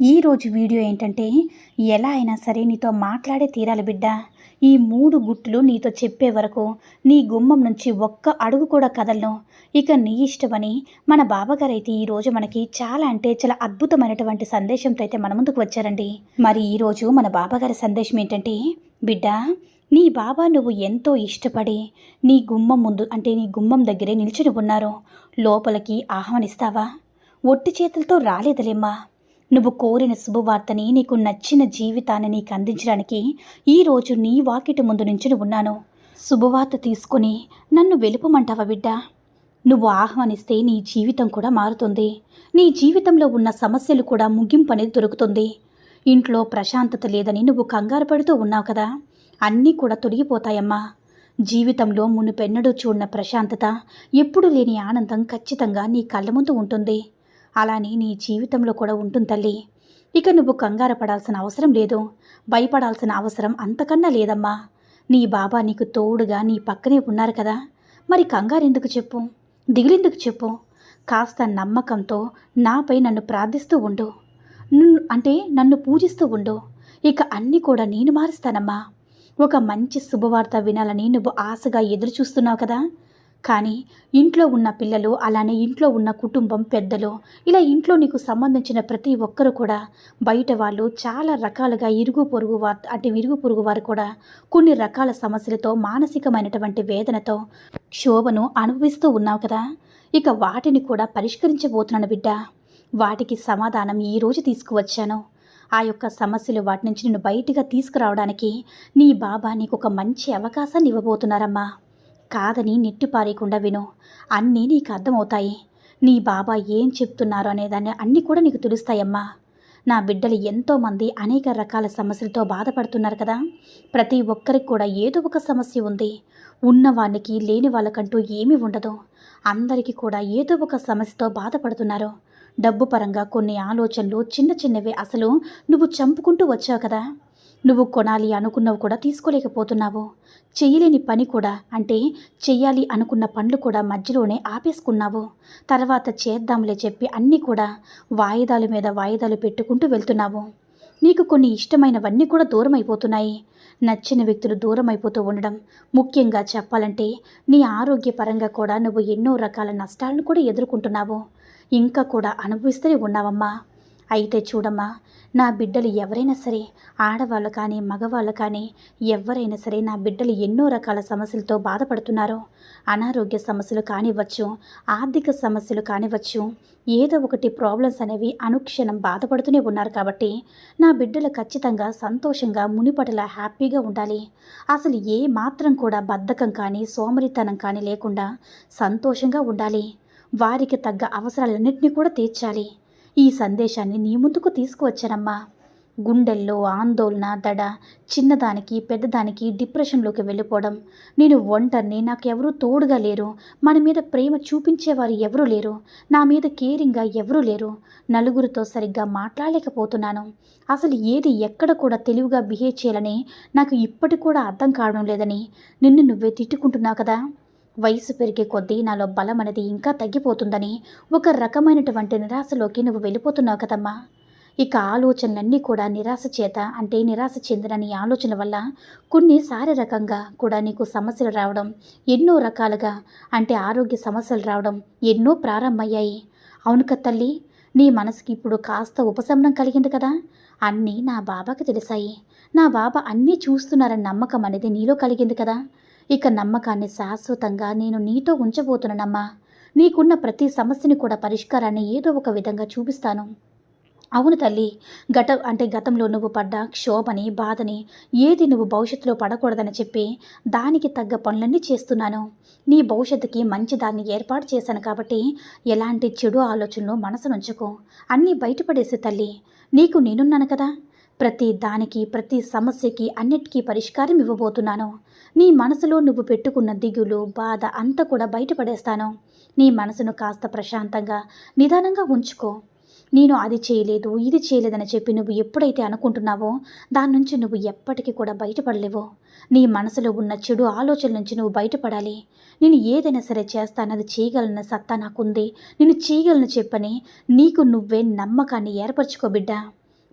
ఈరోజు వీడియో ఏంటంటే ఎలా అయినా సరే నీతో మాట్లాడే తీరాలి బిడ్డ. ఈ మూడు గుట్లు నీతో చెప్పే వరకు నీ గుమ్మం నుంచి ఒక్క అడుగు కూడా కదలను. ఇక నీ ఇష్టమని మన బాబాగారు అయితే ఈరోజు మనకి చాలా అంటే చాలా అద్భుతమైనటువంటి సందేశంతో అయితే మన ముందుకు వచ్చారండి. మరి ఈరోజు మన బాబాగారి సందేశం ఏంటంటే బిడ్డ నీ బాబా నువ్వు ఎంతో ఇష్టపడి నీ గుమ్మం ముందు అంటే నీ గుమ్మం దగ్గరే నిల్చుని ఉన్నారు. లోపలికి ఆహ్వానిస్తావా? ఒట్టి చేతులతో రాలేదులేమ్మా. నువ్వు కోరిన శుభవార్తని నీకు నచ్చిన జీవితాన్ని నీకు అందించడానికి ఈరోజు నీ వాకిటి ముందు నుంచుని ఉన్నాను. శుభవార్త తీసుకుని నన్ను వెలుపమంటావా బిడ్డ? నువ్వు ఆహ్వానిస్తే నీ జీవితం కూడా మారుతుంది. నీ జీవితంలో ఉన్న సమస్యలు కూడా ముగింపు అనేది దొరుకుతుంది. ఇంట్లో ప్రశాంతత లేదని నువ్వు కంగారు పడుతూ ఉన్నావు కదా. అన్నీ కూడా తొలగిపోతాయమ్మా. జీవితంలో మునుపెన్నడూ చూడన్న ప్రశాంతత ఎప్పుడు లేని ఆనందం ఖచ్చితంగా నీ కళ్ళ ముందు ఉంటుంది. అలానే నీ జీవితంలో కూడా ఉంటుంది తల్లి. ఇక నువ్వు కంగారు పడాల్సిన అవసరం లేదు. భయపడాల్సిన అవసరం అంతకన్నా లేదమ్మా. నీ బాబా నీకు తోడుగా నీ పక్కనే ఉన్నారు కదా. మరి కంగారు ఎందుకు చెప్పు? దిగులెందుకు చెప్పు? కాస్త నమ్మకంతో నాపై నన్ను ప్రార్థిస్తూ ఉండు. అంటే నన్ను పూజిస్తూ ఉండు. ఇక అన్నీ కూడా నేను మారుస్తానమ్మా. ఒక మంచి శుభవార్త వినాలని నువ్వు ఆశగా ఎదురు చూస్తున్నావు కదా. కానీ ఇంట్లో ఉన్న పిల్లలు అలానే ఇంట్లో ఉన్న కుటుంబం పెద్దలు ఇలా ఇంట్లో నీకు సంబంధించిన ప్రతి ఒక్కరు కూడా బయట వాళ్ళు చాలా రకాలుగా ఇరుగు పొరుగు వారు అంటే ఇరుగు పొరుగు వారు కూడా కొన్ని రకాల సమస్యలతో మానసికమైనటువంటి వేదనతో క్షోభను అనుభవిస్తూ ఉన్నావు కదా? ఇక వాటిని కూడా పరిష్కరించబోతున్నాను బిడ్డ. వాటికి సమాధానం ఈరోజు తీసుకువచ్చాను. ఆ యొక్క సమస్యలు వాటి నుంచి నేను బయటగా తీసుకురావడానికి నీ బాబా నీకు ఒక మంచి అవకాశాన్ని ఇవ్వబోతున్నారమ్మా. కాదని నెట్టిపారేయకుండా విను. అన్నీ నీకు అర్థమవుతాయి. నీ బాబా ఏం చెప్తున్నారు అనేదాన్ని అన్నీ కూడా నీకు తెలుస్తాయమ్మా. నా బిడ్డలు ఎంతోమంది అనేక రకాల సమస్యలతో బాధపడుతున్నారు కదా. ప్రతి ఒక్కరికి కూడా ఏదో ఒక సమస్య ఉంది. ఉన్నవాళ్ళకి లేని వాళ్ళకంటూ ఏమీ ఉండదు. అందరికీ కూడా ఏదో ఒక సమస్యతో బాధపడుతున్నారు. డబ్బు పరంగా కొన్ని ఆలోచనలు చిన్న చిన్నవి అసలు నువ్వు చంపుకుంటూ వచ్చావు కదా. నువ్వు కొనాలి అనుకున్నవి కూడా తీసుకోలేకపోతున్నావు. చెయ్యలేని పని కూడా అంటే చెయ్యాలి అనుకున్న పనులు కూడా మధ్యలోనే ఆపేసుకున్నావు. తర్వాత చేద్దాంలే చెప్పి అన్నీ కూడా వాయిదాల మీద వాయిదాలు పెట్టుకుంటూ వెళ్తున్నావు. నీకు కొన్ని ఇష్టమైనవన్నీ కూడా దూరం అయిపోతున్నాయి నచ్చిన వ్యక్తులు దూరం అయిపోతూ ఉండడం ముఖ్యంగా చెప్పాలంటే నీ ఆరోగ్యపరంగా కూడా నువ్వు ఎన్నో రకాల నష్టాలను కూడా ఎదుర్కొంటున్నావు. ఇంకా కూడా అనుభవిస్తూనే ఉన్నావమ్మా. అయితే చూడమ్మా నా బిడ్డలు ఎవరైనా సరే ఆడవాళ్ళు కానీ మగవాళ్ళు కానీ ఎవరైనా సరే నా బిడ్డలు ఎన్నో రకాల సమస్యలతో బాధపడుతున్నారు అనారోగ్య సమస్యలు కానివ్వచ్చు ఆర్థిక సమస్యలు కానివ్వచ్చు ఏదో ఒకటి ప్రాబ్లమ్స్ అనేవి అనుక్షణం బాధపడుతూనే ఉన్నారు కాబట్టి నా బిడ్డలు ఖచ్చితంగా సంతోషంగా మునిపటలా హ్యాపీగా ఉండాలి. అసలు ఏ మాత్రం కూడా బద్ధకం కానీ సోమరితనం కానీ లేకుండా సంతోషంగా ఉండాలి. వారికి తగ్గ అవసరాలన్నింటినీ కూడా తీర్చాలి. ఈ సందేశాన్ని నీ ముందుకు తీసుకువచ్చానమ్మా. గుండెల్లో ఆందోళన దడ చిన్నదానికి పెద్దదానికి డిప్రెషన్లోకి వెళ్ళిపోవడం. నేను ఒంటరిని నాకు తోడుగా లేరు. మన మీద ప్రేమ చూపించేవారు ఎవరూ లేరు. నా మీద కేరింగ్గా ఎవరూ లేరు. నలుగురితో సరిగ్గా మాట్లాడలేకపోతున్నాను. అసలు ఏది ఎక్కడ కూడా తెలివిగా బిహేవ్ చేయాలని నాకు ఇప్పటి కూడా అర్థం కావడం లేదని నిన్ను నువ్వే తిట్టుకుంటున్నావు కదా. వయసు పెరిగే కొద్దీ నాలో బలం అనేది ఇంకా తగ్గిపోతుందని ఒక రకమైనటువంటి నిరాశలోకి నువ్వు వెళ్ళిపోతున్నావు కదమ్మా. ఇక ఆలోచనలన్నీ కూడా నిరాశ చేత అంటే నిరాశ చెందిన నీ ఆలోచన వల్ల కొన్ని శారీరకంగా కూడా నీకు సమస్యలు రావడం ఎన్నో రకాలుగా అంటే ఆరోగ్య సమస్యలు రావడం ఎన్నో ప్రారంభమయ్యాయి. అవును కదా తల్లి నీ మనసుకి ఇప్పుడు కాస్త ఉపశమనం కలిగింది కదా? అన్నీ నా బాబాకి తెలిసాయి. నా బాబా అన్నీ చూస్తున్నారని నమ్మకం అనేది నీలో కలిగింది కదా? ఇక నమ్మకాన్ని శాశ్వతంగా నేను నీతో ఉంచబోతున్నానమ్మా. నీకున్న ప్రతి సమస్యని కూడా పరిష్కారాన్ని ఏదో ఒక విధంగా చూపిస్తాను. అవును తల్లి గత అంటే గతంలో నువ్వు పడ్డ క్షోభని బాధని ఏది నువ్వు భవిష్యత్తులో పడకూడదని చెప్పి దానికి తగ్గ పనులన్నీ చేస్తున్నాను. నీ భవిష్యత్తుకి మంచి దాన్ని ఏర్పాటు చేశాను కాబట్టి ఎలాంటి చెడు ఆలోచనలు మనసునుంచుకో. అన్నీ బయటపడేసే తల్లి నీకు నేనున్నాను కదా? ప్రతి దానికి ప్రతి సమస్యకి అన్నిటికీ పరిష్కారం ఇవ్వబోతున్నాను. నీ మనసులో నువ్వు పెట్టుకున్న దిగులు బాధ అంతా కూడా బయటపడేస్తాను. నీ మనసును కాస్త ప్రశాంతంగా నిదానంగా ఉంచుకో. నేను అది చేయలేదు ఇది చేయలేదని చెప్పి నువ్వు ఎప్పుడైతే అనుకుంటున్నావో దాని నుంచి నువ్వు ఎప్పటికీ కూడా బయటపడలేవు. నీ మనసులో ఉన్న చెడు ఆలోచనల నుంచి నువ్వు బయటపడాలి. నేను ఏదైనా సరే చేస్తానది చేయగలన సత్తా నాకుంది. నేను చేయగలను చెప్పని నీకు నువ్వే నమ్మకాన్ని ఏర్పరచుకో బిడ్డా.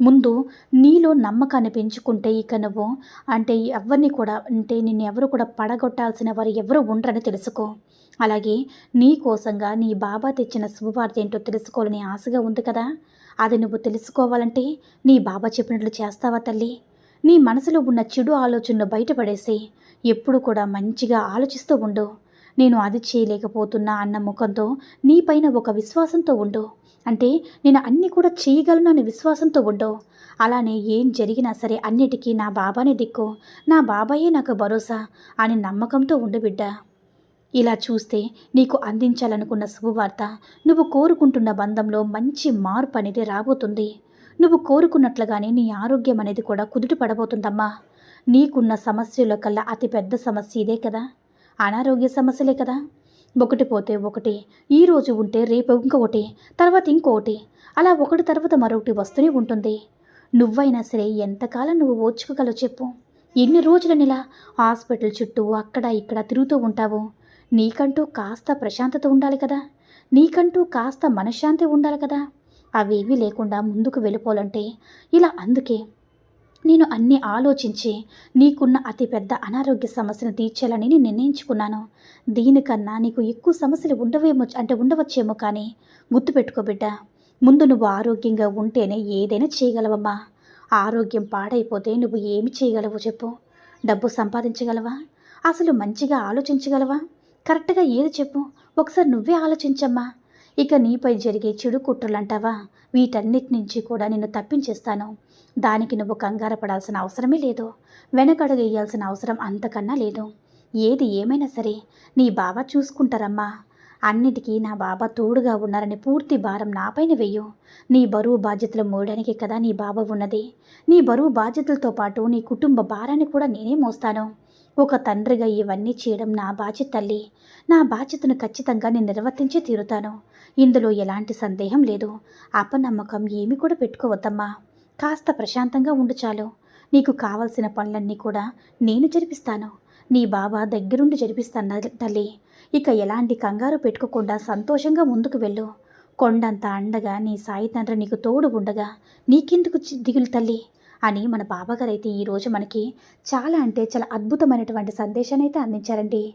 ముందు నీలో నమ్మకాన్ని పెంచుకుంటే ఇక నువ్వు అంటే ఎవరిని కూడా అంటే నిన్ను ఎవరు కూడా పడగొట్టాల్సిన వారు ఎవరు ఉండరని తెలుసుకో. అలాగే నీ కోసంగా నీ బాబా తెచ్చిన శుభవార్త ఏంటో తెలుసుకోవాలని ఆశగా ఉంది కదా. అది నువ్వు తెలుసుకోవాలంటే నీ బాబా చెప్పినట్లు చేస్తావా తల్లి? నీ మనసులో ఉన్న చెడు ఆలోచనలు బయటపడేసి. ఎప్పుడు కూడా మంచిగా ఆలోచిస్తూ ఉండు. నేను అది చేయలేకపోతున్నా అన్న ముఖంతో నీపైన ఒక విశ్వాసంతో ఉండు. అంటే నేను అన్నీ కూడా చేయగలను అనే విశ్వాసంతో ఉండు. అలానే ఏం జరిగినా సరే అన్నిటికీ నా బాబానే దిక్కు. నా బాబాయే నాకు భరోసా అని నమ్మకంతో ఉండు బిడ్డ. ఇలా చూస్తే నీకు అందించాలనుకున్న శుభవార్త నువ్వు కోరుకుంటున్న బంధంలో మంచి మార్పు అనేది రాబోతుంది. నువ్వు కోరుకున్నట్లుగానే నీ ఆరోగ్యం అనేది కూడా కుదుట పడబోతుందమ్మా. నీకున్న సమస్యల కల్లా అతిపెద్ద సమస్య ఇదే కదా. అనారోగ్య సమస్యలే కదా. ఒకటి పోతే ఒకటి ఈ రోజు ఉంటే రేపు ఇంకొకటి తర్వాత ఇంకొకటి అలా ఒకటి తర్వాత మరొకటి వస్తూనే ఉంటుంది. నువ్వైనా సరే ఎంతకాలం నువ్వు ఓర్చుకోగలవు చెప్పు. ఎన్ని రోజుల నెల హాస్పిటల్ చుట్టూ అక్కడ ఇక్కడ తిరుగుతూ ఉంటావు? నీకంటూ కాస్త ప్రశాంతత ఉండాలి కదా. నీకంటూ కాస్త మనశ్శాంతి ఉండాలి కదా. అవేవీ లేకుండా ముందుకు వెళ్ళిపోవాలంటే ఇలా అందుకే నేను అన్నీ ఆలోచించి నీకున్న అతిపెద్ద అనారోగ్య సమస్యను తీర్చాలని నేను నిర్ణయించుకున్నాను. దీనికన్నా నీకు ఎక్కువ సమస్యలు ఉండవేమో అంటే ఉండవచ్చేమో కానీ గుర్తుపెట్టుకో బిడ్డ. ముందు నువ్వు ఆరోగ్యంగా ఉంటేనే ఏదైనా చేయగలవమ్మా. ఆరోగ్యం పాడైపోతే నువ్వు ఏమి చేయగలవు చెప్పు. డబ్బు సంపాదించగలవా? అసలు మంచిగా ఆలోచించగలవా? కరెక్ట్గా ఏది చెప్పు? ఒకసారి నువ్వే ఆలోచించమ్మా. ఇక నీపై జరిగే చెడు కుట్రలంటావా? వీటన్నిటి నుంచి కూడా నిన్ను తప్పించేస్తాను. దానికి నువ్వు కంగారు పడాల్సిన అవసరమే లేదు. వెనకడుగేయాల్సిన అవసరం అంతకన్నా లేదు. ఏది ఏమైనా సరే నీ బాబా చూసుకుంటారమ్మా. అన్నిటికీ నా బాబా తోడుగా ఉన్నారని పూర్తి భారం నాపైన వెయ్యు నీ బరువు బాధ్యతలు మోయడానికి కదా నీ బాబా ఉన్నది. నీ బరువు బాధ్యతలతో పాటు నీ కుటుంబ భారాన్ని కూడా నేనే మోస్తాను. ఒక తండ్రిగా ఇవన్నీ చేయడం నా బాధ్యత తల్లి. నా బాధ్యతను ఖచ్చితంగా నేను నిర్వర్తించి తీరుతాను. ఇందులో ఎలాంటి సందేహం లేదు. అపనమ్మకం ఏమి కూడా పెట్టుకోవద్దమ్మా. కాస్త ప్రశాంతంగా ఉండు చాలు. నీకు కావలసిన పనులన్నీ కూడా నేను జరిపిస్తాను. నీ బాబా దగ్గరుండి జరిపిస్తాను తల్లి. ఇక ఎలాంటి కంగారు పెట్టుకోకుండా సంతోషంగా ముందుకు వెళ్ళు. కొండంత అండగా నీ సాయి తండ్రి నీకు తోడు ఉండగా నీకెందుకు దిగులు తల్లి? అని మన బాబాగారు అయితే ఈరోజు మనకి చాలా అంటే చాలా అద్భుతమైనటువంటి సందేశాన్ని అయితే అందించారండి.